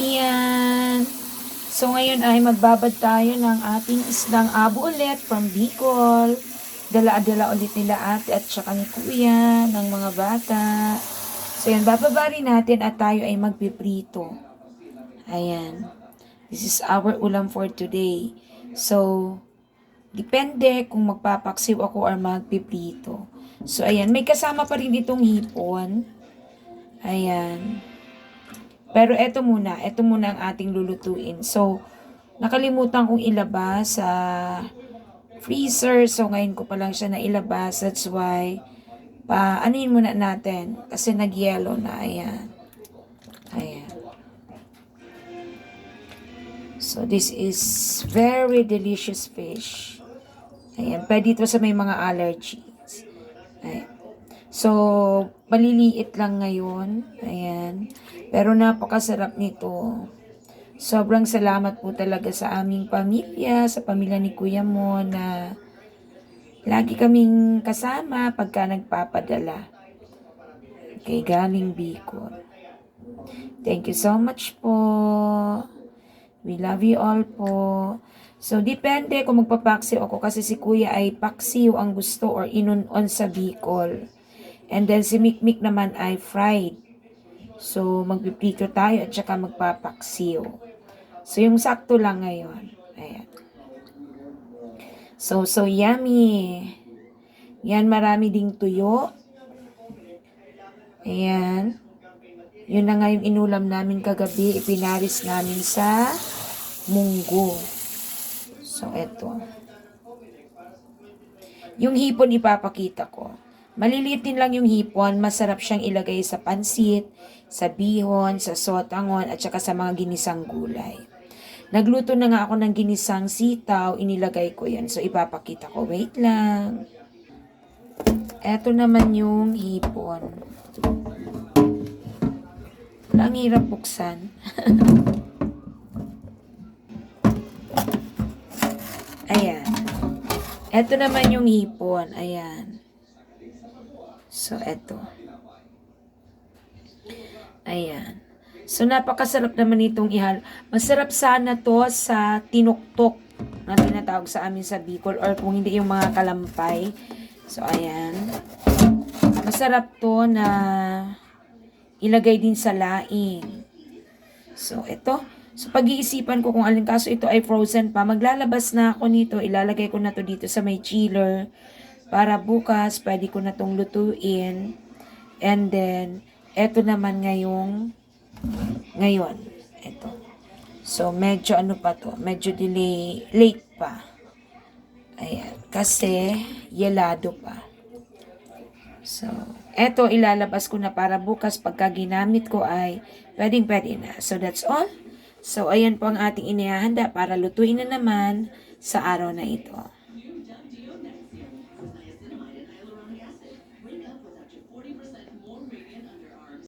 Ayan. So ngayon ay magbabad tayo ng ating isdang abo ulit from Bicol. Dala-dala ulit nila ate at saka ni kuya ng mga bata. So yan, bababari natin at tayo ay magpiprito. Ayan. This is our ulam for today. So, depende kung magpapaksiw ako or magpiprito. So, ayan. May kasama pa rin itong hipon. Ayan. Pero eto muna. Eto muna ang ating lulutuin. So, nakalimutan kong ilabas sa freezer. So, ngayon ko pa lang siya nailabas. That's why, pa, anuin muna natin. Kasi nag-yellow na. Ayan. Ayan. So, this is very delicious fish. Ayan. Pwede ito sa may mga allergies. Ayan. So, maliliit lang ngayon. Ayan. Pero napakasarap nito. Sobrang salamat po talaga sa aming pamilya, sa pamilya ni Kuya mo na lagi kaming kasama pagka nagpapadala. Okay, galing Bicol. Thank you so much po. We love you all po. So, depende kung magpapaksiw ako kasi si kuya ay paksiw ang gusto or inunon sa Bicol. And then si Mikmik naman ay fried. So, magpiprito tayo at saka magpapaksiw. So, yung sakto lang ngayon. Ayan. So, so yummy. Yan, marami ding tuyo. Ayan. Yun na nga yung inulam namin kagabi. Ipinaris namin sa munggo. So, eto. Yung hipon ipapakita ko. Maliliit din lang yung hipon. Masarap siyang ilagay sa pansit, sa bihon, sa sotangon, at saka sa mga ginisang gulay. Nagluto na nga ako ng ginisang sitaw. Inilagay ko yan. So, ipapakita ko. Wait lang. Eto naman yung hipon. Ang hirap buksan. Ayan. Ito naman yung hipon. Ayan. So, eto. Ayan. So, napakasarap naman itong ihal. Masarap sana to sa tinuktok na tinatawag sa amin sa Bicol or kung hindi yung mga kalampay. So, ayan. Masarap to na ilagay din sa laing. So, ito. So, pag-iisipan ko kung alin kaso ito ay frozen pa, maglalabas na ako nito. Ilalagay ko na to dito sa may chiller para bukas pwede ko na tong lutuin. And then, eto naman ngayong ngayon. Ito. So, medyo ano pa to? Medyo delay, late pa. Ayan. Kasi, yelado pa. So, eto ilalabas ko na para bukas pagka ginamit ko ay pwedeng pwede na. So, that's all. So, ayan po ang ating inihahanda para lutuin na naman sa araw na ito.